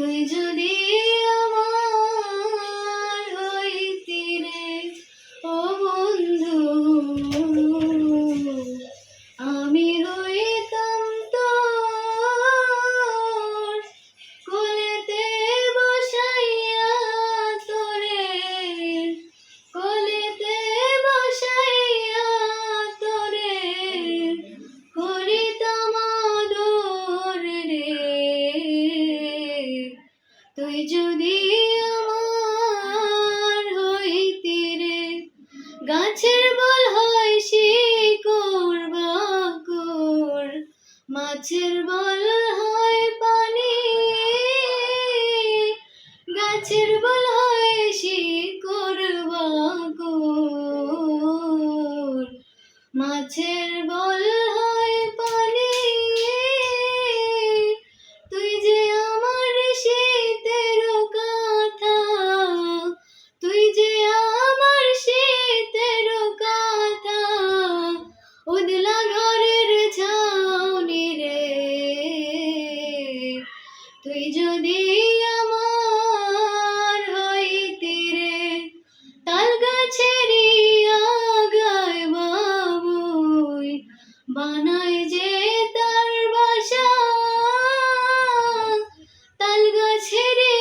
陪着你。তুই যদি আমার হইতি রে গাছের বল হয় শিকর বাকর মাছের বল হয় পানি, গাছের বল হয় titty.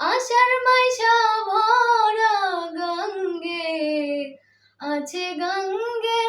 আষাঢ় মাইশা ভরা গঙ্গে আছে গঙ্গে